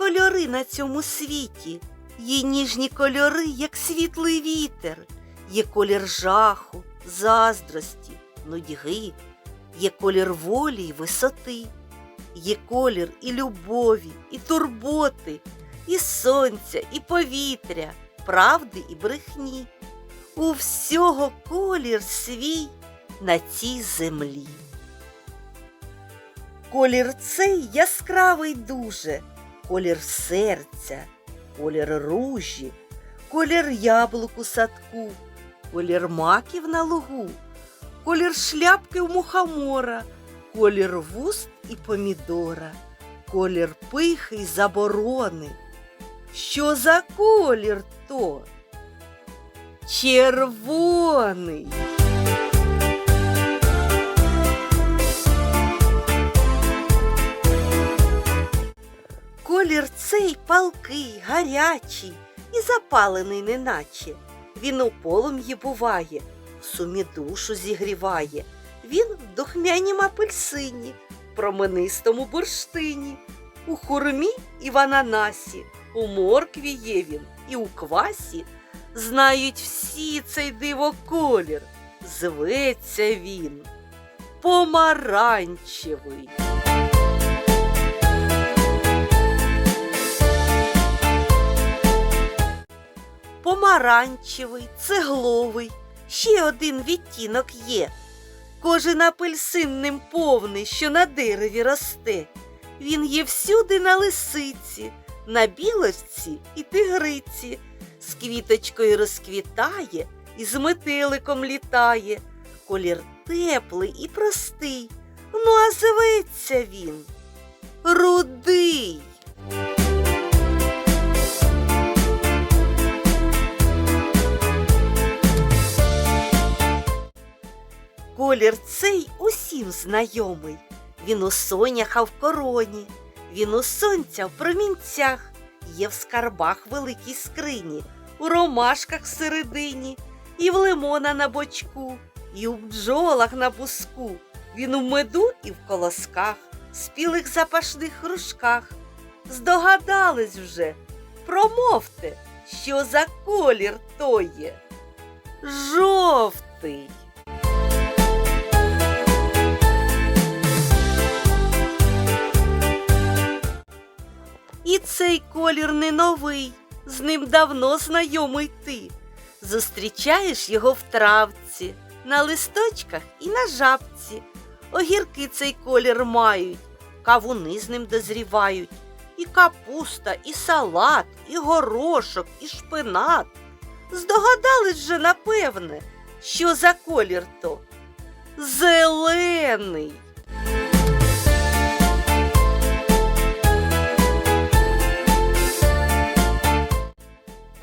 кольори на цьому світі. Є ніжні кольори, як світлий вітер, є колір жаху, заздрості, нудьги, є колір волі й висоти, є колір і любові, і турботи, і сонця, і повітря, правди і брехні. У всього колір свій на цій землі. Колір цей яскравий дуже, колір серця, колір ружі, колір яблук у садку, колір маків на лугу, колір шляпки в мухомора, колір вуст і помідора, колір пихи й заборони. Що за колір то? Червоний. Колір цей палкий, гарячий і запалений неначе. Він у полум'ї буває, в сумі душу зігріває. Він в духмянім апельсині, променистому бурштині, у хурмі і в ананасі, у моркві є він і у квасі. Знають всі цей диво колір. Зветься він помаранчевий. Помаранчевий, цегловий, ще один відтінок є. Кожен апельсин ним повний, що на дереві росте. Він є всюди на лисиці, на білочці і тигриці, з квіточкою розквітає і з метеликом літає. Колір теплий і простий. Ну, а зветься він рудий. Колір цей усім знайомий. Він у соняха в короні, він у сонця в промінцях, є в скарбах великій скрині, у ромашках всередині, і в лимона на бочку, і у бджолах на буску. Він у меду і в колосках, спілих запашних кружках. Здогадались вже, промовте, що за колір то є. Жовтий. І цей колір не новий, з ним давно знайомий ти. Зустрічаєш його в травці, на листочках і на жабці. Огірки цей колір мають, кавуни з ним дозрівають, і капуста, і салат, і горошок, і шпинат. Здогадались же, напевне, що за колір то? Зелений.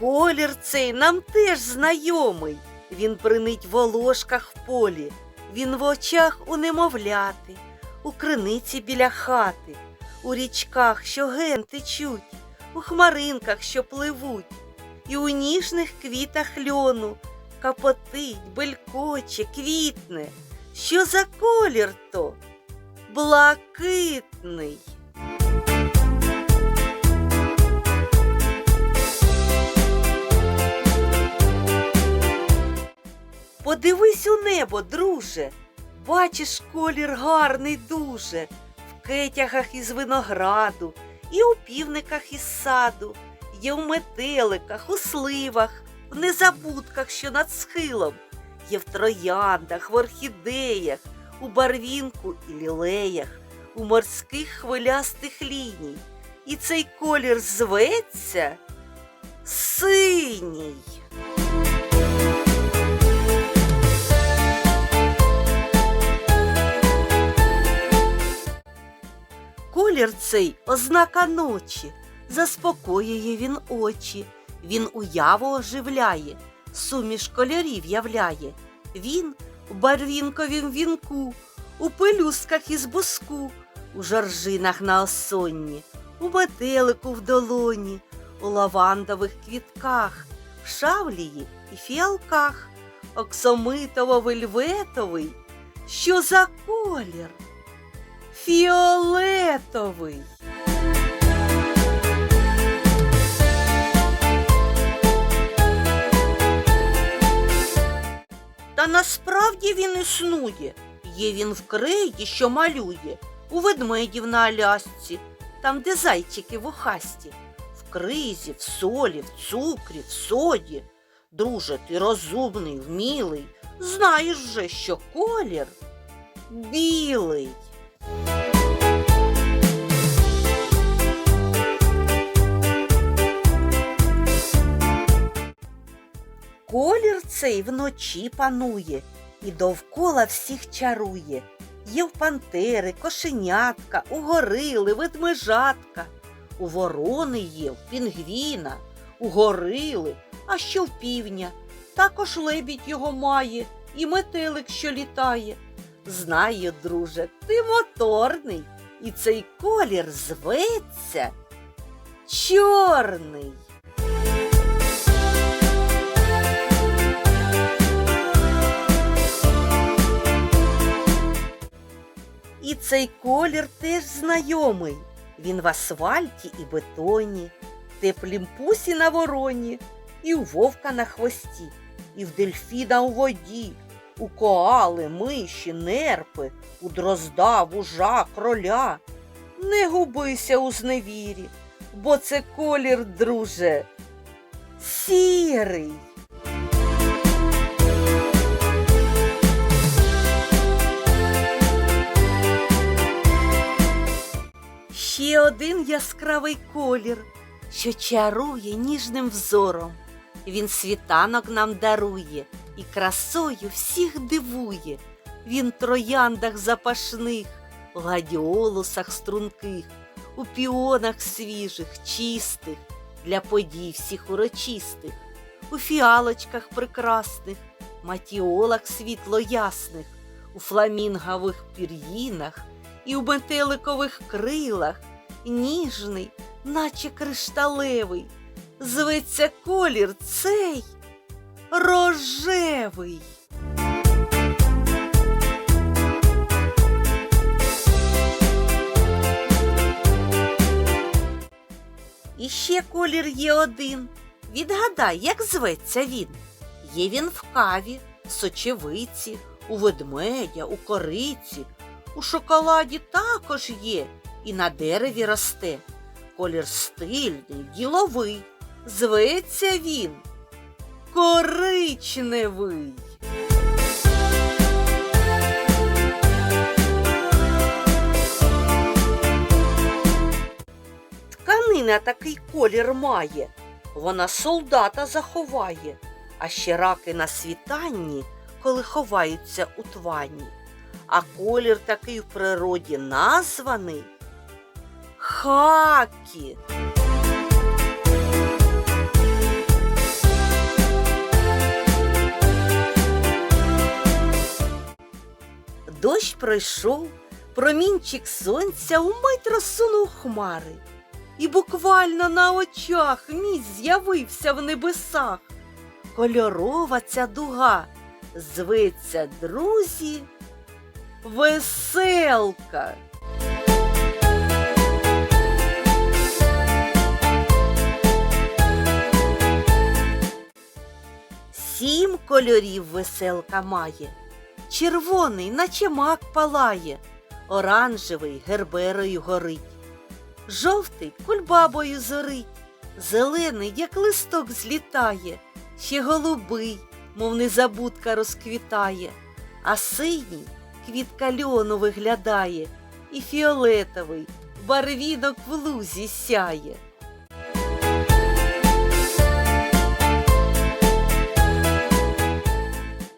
Колір цей нам теж знайомий. Він принить в волошках в полі, він в очах у немовляти, у криниці біля хати, у річках, що ген течуть, у хмаринках, що пливуть, і у ніжних квітах льону капотить, белькоче, квітне. Що за колір то? Блакитний. Небо, друже, бачиш колір гарний дуже, в кетягах із винограду, і у півниках із саду, є в метеликах, у сливах, в незабудках, що над схилом, є в трояндах, в орхідеях, у барвінку і лілеях, у морських хвилястих ліній. І цей колір зветься синій. Колір цей ознака ночі, заспокоює він очі, він уяву оживляє, суміш кольорів являє. Він у барвінковім вінку, у пелюстках із буску, у жоржинах на осонні, у метелику в долоні, у лавандових квітках, в шавлії і фіалках, оксомитово-вельветовий. Що за колір? фіолетовий. Та насправді він існує. Є він в криї, що малює, у ведмедів на Алясці, там, де зайчики в вухасті, в кризі, в солі, в цукрі, в соді. Друже, ти розумний, вмілий, знаєш же, що колір білий. Колір цей вночі панує і довкола всіх чарує. Є в пантери, кошенятка, у горили, ведмежатка, у ворони є, в пінгвіна, у горили, а що в півня. Також лебідь його має і метелик, що літає. Знаю, друже, ти моторний, і цей колір зветься чорний. І цей колір теж знайомий. Він в асфальті і бетоні, теплім пусі на вороні, і у вовка на хвості, і в дельфіна у воді, у коали, миші, нерпи, у дрозда, вужа, кроля. Не губися у зневірі, бо це колір, друже, сірий. Ще один яскравий колір, що чарує ніжним взором. Він світанок нам дарує і красою всіх дивує. Він трояндах запашних, в гладіолусах струнких, у піонах свіжих, чистих, для подій всіх урочистих, у фіалочках прекрасних, матіолах світло ясних, у фламінгових пір'їнах і у метеликових крилах, ніжний, наче кришталевий, зветься колір цей рожевий. І ще колір є один. Відгадай, як зветься він. Є він в каві, в сочевиці, у ведмедя, у кориці, у шоколаді також є і на дереві росте. Колір стильний, діловий. Зветься він коричневий. Тканина такий колір має, вона солдата заховає, а ще раки на світанні, коли ховаються у твані. А колір такий в природі названий хакі. Дощ пройшов, промінчик сонця умить розсунув хмари, і буквально на очах місць з'явився в небесах. Кольорова ця дуга зветься, друзі, веселка. Сім кольорів веселка має. Червоний, наче мак палає, оранжевий герберою горить, жовтий кульбабою зорить, зелений, як листок злітає, ще голубий, мов незабудка розквітає, а синій квітка льону виглядає, і фіолетовий барвінок в лузі сяє.